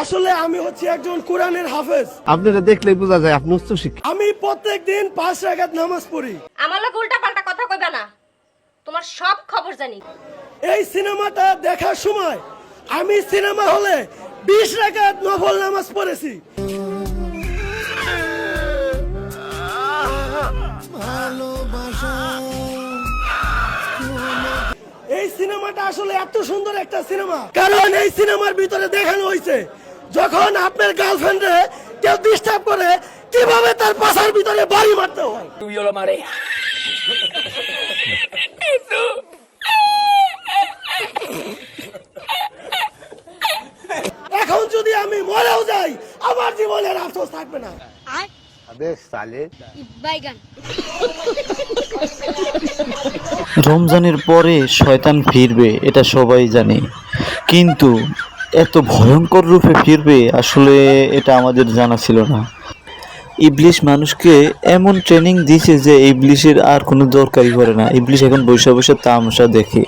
আসলে আমি হচ্ছি একজন কোরআনের হাফেজ। আপনারা দেখলেই বোঝা যায় আপনি উচ্চ শিক্ষিত। আমি প্রত্যেক দিন পাঁচ রাকাত নামাজ পড়ি। আমার লোক উল্টা পাল্টা কথা কইবে না? তোমার সব খবর জানি। এই সিনেমাটা দেখার সময় আমি সিনেমা হলে বিশ রাকাত নফল নামাজ পড়েছি। এই সিনেমাটা আসলে এত সুন্দর একটা সিনেমা। কারণ এই সিনেমার ভিতরে দেখানো হয়েছে যখন আপনার গার্লফ্রেন্ডে কেউ ডিস্টার্ব করে কীভাবে তার পাশার ভিতরে বাড়ি মারতে হয়? এখন যদি আমি মরেও যাই আমার জীবনের আফসোস থাকবে না। রমজানের পরে শয়তান ফিরবে এটা সবাই জানে। কিন্তু এত ভয়ঙ্কর রূপে ফিরবে, আসলে এটা আমাদের জানা ছিল না। ইবলিশ মানুষকে এমন ট্রেনিং দিছে যে ইবলিশের আর কোনো দরকারই পড়ে না। ইবলিশ এখন বৈশা বৈশা তামাশা দেখে।